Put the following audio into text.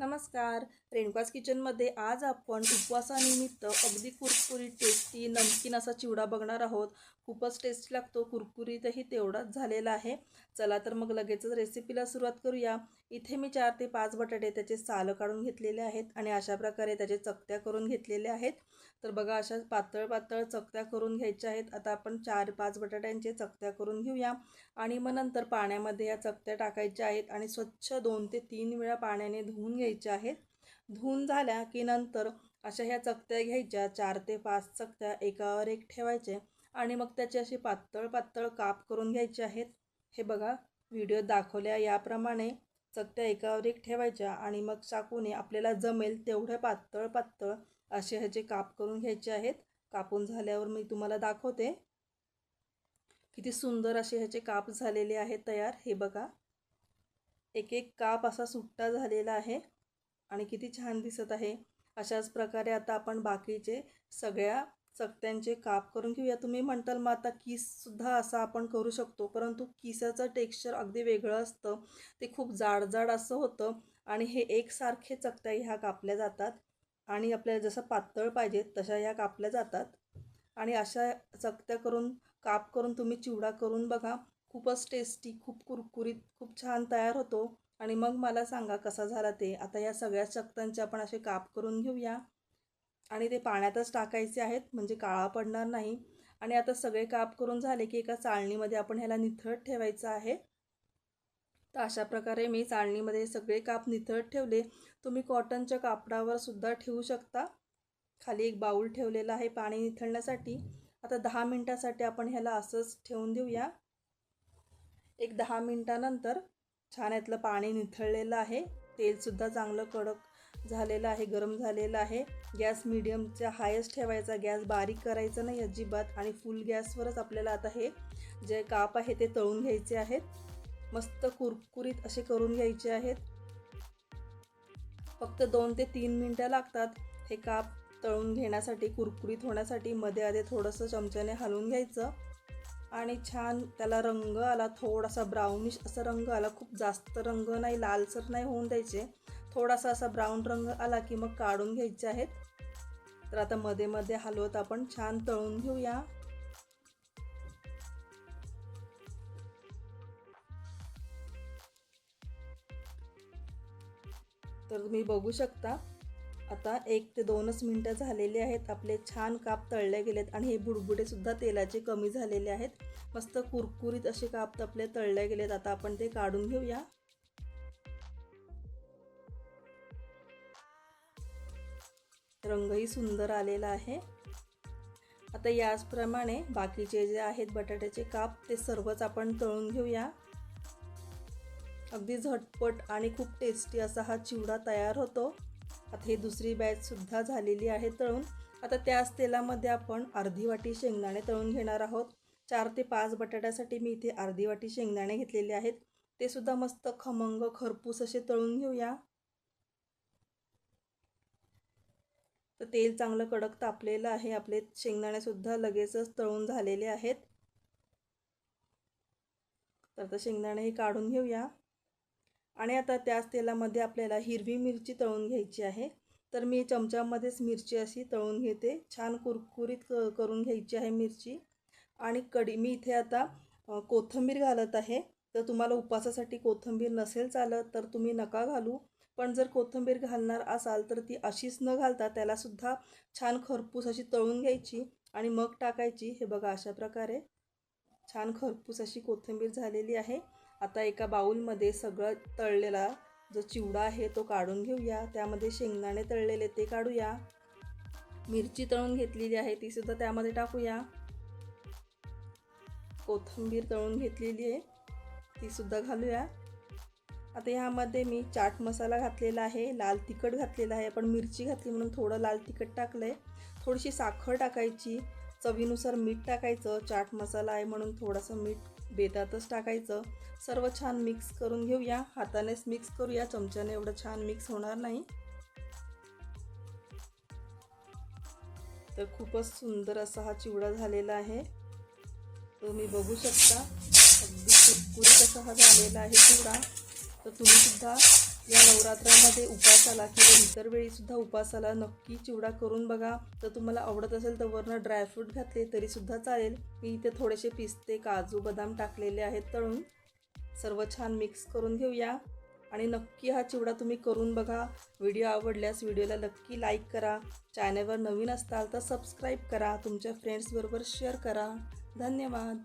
नमस्कार. रेणुकाज किचनमध्ये आज आपण उपवासानिमित्त अगदी कुरकुरीत टेस्टी नमकीन असा चिवडा बघणार आहोत. खूपच टेस्टी लागतो कुरकुरीतही तेवढाच झालेला आहे. चला तर मग लगेचच रेसिपीला सुरुवात करूया. इथे मी चार ते पाच बटाटे त्याचे सालं काढून घेतलेले आहेत आणि अशा प्रकारे त्याचे चकत्या करून घेतलेल्या आहेत. तर बघा अशा पातळ पातळ चकत्या करून घ्यायच्या आहेत. आता आपण चार पाच बटाट्यांचे चकत्या करून घेऊया. आणि मग नंतर पाण्यामध्ये या चकत्या टाकायच्या आहेत आणि स्वच्छ दोन ते तीन वेळा पाण्याने धुवून घ्यायच्या आहेत. धुवून झाल्या की नंतर अशा ह्या चकत्या घ्यायच्या. चार ते पाच चकत्या एकावर एक ठेवायचे आणि मग त्याचे असे पातळ पातळ काप करून घ्यायचे आहेत. हे बघा व्हिडिओ दाखवल्या याप्रमाणे चकत्या एकावर एक ठेवायच्या आणि मग चाकूने आपल्याला जमेल तेवढ्या पातळ पातळ असे ह्याचे काप करून घ्यायचे आहेत. कापून झाल्यावर मी तुम्हाला दाखवते. किती सुंदर असे ह्याचे काप झालेले आहेत तयार. हे बघा एक एक काप असा सुट्टा झालेला आहे. आणि किती छान दिसत आहे. अशाच प्रकारे आता आपण बाकीचे सगळ्या चकत्यांचे काप करून घेऊया. तुम्ही म्हणताल मग आता किससुद्धा असा आपण करू शकतो परंतु किसाचं टेक्स्चर अगदी वेगळं असतं. ते खूप जाड जाड असं होतं आणि हे एकसारखे चकत्या ह्या कापल्या जातात आणि आपल्याला जसं पातळ पाहिजे तशा ह्या कापल्या जातात. आणि अशा चकत्या करून काप करून तुम्ही चिवडा करून बघा. खूपच टेस्टी खूप कुरकुरीत खूप छान तयार होतो. आणि मग मला सांगा कसा झाला ते. आता या सगळ्या चकत्यांचे आपण असे काप करून घेऊया. आणि ते पाण्यातच टाकायचे आहेत म्हणजे काळा पडणार नाही. आणि आता सगळे काप करून झाले की एका चाळणीमध्ये आपण ह्याला निथळत ठेवायचं आहे. तर अशा प्रकारे मी चाळणीमध्ये सगळे काप निथळत ठेवले. तुम्ही कॉटनच्या कापडावर सुद्धा ठेवू शकता. खाली एक बाऊल ठेवलेला आहे पाणी निथळण्यासाठी. आता दहा मिनटासाठी आपण ह्याला असंच ठेवून देऊया. एक दहा मिनटानंतर छान यातलं पाणी निथळलेलं आहे. तेलसुद्धा चांगलं कडक झालेलं आहे गरम झालेलं आहे. गॅस मिडियमच्या हायस्ट ठेवायचा गॅस बारीक करायचा नाही अजिबात. आणि फुल गॅसवरच आपल्याला आता हे जे काप आहे ते तळून घ्यायचे आहेत. मस्त कुरकुरीत असे करून घ्यायचे आहेत. फक्त दोन ते तीन मिनटं लागतात हे काप तळून घेण्यासाठी कुरकुरीत होण्यासाठी. मध्ये आधी थोडंसं चमच्याने हलवून घ्यायचं. आणि छान त्याला रंग आला थोडासा ब्राउनिश असा रंग आला. खूप जास्त रंग नाही लालसर नाही होऊन द्यायचे. थोडासा असा ब्राऊन रंग आला की मग काढून घ्यायचे आहेत. तर आता मध्ये मध्ये हलवत आपण छान तळून घेऊया. तर तुम्ही बघू शकता आता एक ते दोनच मिनटं झालेले आहेत. आपले छान काप तळले गेलेत आणि हे बुडबुडेसुद्धा तेलाचे कमी झालेले आहेत. मस्त कुरकुरीत असे काप आपले तळले गेलेत. आता आपण ते काढून घेऊया. रंगही सुंदर आलेला आहे. आता याचप्रमाणे बाकीचे जे आहेत बटाट्याचे काप ते सर्वच आपण तळून घेऊया. अगदी झटपट आणि खूप टेस्टी असा हा चिवडा तयार होतो. आता ही दुसरी बॅचसुद्धा झालेली आहे तळून. आता त्याच तेलामध्ये आपण अर्धी वाटी शेंगदाणे तळून घेणार आहोत. चार ते पाच बटाट्यासाठी मी इथे अर्धी वाटी शेंगदाणे घेतलेले आहेत. ते सुद्धा मस्त खमंग खरपूस असे तळून घेऊया. तर तेल चांगलं कडक तापलेलं आहे. आपले शेंगदाणेसुद्धा लगेचच तळून झालेले आहेत. तर शेंगदाणे हे काढून घेऊया. आणि आता त्याच तेलामध्ये आपल्याला हिरवी मिरची तळून घ्यायची आहे. तर मी चमच्यामध्येच मिरची अशी तळून घेते. छान कुरकुरीत क करून घ्यायची आहे मिरची. आणि कढी मी इथे आता कोथिंबीर घालत आहे. तर तुम्हाला उपवासासाठी कोथिंबीर नसेल चालत तर तुम्ही नका घालू. पण जर कोथिंबीर घालणार असाल तर ती अशीच न घालता त्यालासुद्धा छान खरपूस अशी तळून घ्यायची आणि मग टाकायची. हे बघा अशा प्रकारे. छान खरपूस अशी कोथिंबीर झालेली आहे. आता एका बाऊलमध्ये सगळं तळलेला जो चिवडा आहे तो काढून घेऊया. त्यामध्ये शेंगदाणे तळलेले ते काढूया. मिरची तळून घेतलेली आहे तीसुद्धा त्यामध्ये टाकूया. कोथिंबीर तळून घेतलेली आहे तीसुद्धा घालूया. आता ह्यामध्ये मी चाट मसाला घातलेला आहे लाल तिखट घातलेला आहे. आपण मिरची घातली म्हणून थोडं लाल तिखट टाकलं आहे थोडीशी साखर टाकायची. चवीनुसार मीठ टाकायचं. चाट मसाला आहे म्हणून थोडासा मीठ बेतातच टाकायचं. सर्व छान मिक्स करून घेऊया. हातानेच मिक्स करूया. चमच्याने एवढं छान मिक्स होणार नाही. तर खूपच सुंदर असा हा चिवडा झालेला आहे. तुम्ही बघू शकता. अगदी कुरकुरीत असा हा झालेला आहे चिवडा. तर तुम्ही सुद्धा या नवरात्रामध्ये उपासाला किंवा इतर वेळीसुद्धा उपासाला नक्की चिवडा करून बघा. तर तुम्हाला आवडत असेल तर वरनं ड्रायफ्रूट घातले तरीसुद्धा चालेल. मी इथे थोडेसे पिस्ते काजू बदाम टाकलेले आहेत तळून. सर्व छान मिक्स करून घेऊया. आणि नक्की हा चिवडा तुम्ही करून बघा. व्हिडिओ आवडल्यास व्हिडिओला नक्की लाईक करा. चॅनलवर नवीन असताल तर सबस्क्राईब करा. तुमच्या फ्रेंड्सबरोबर शेअर करा. धन्यवाद.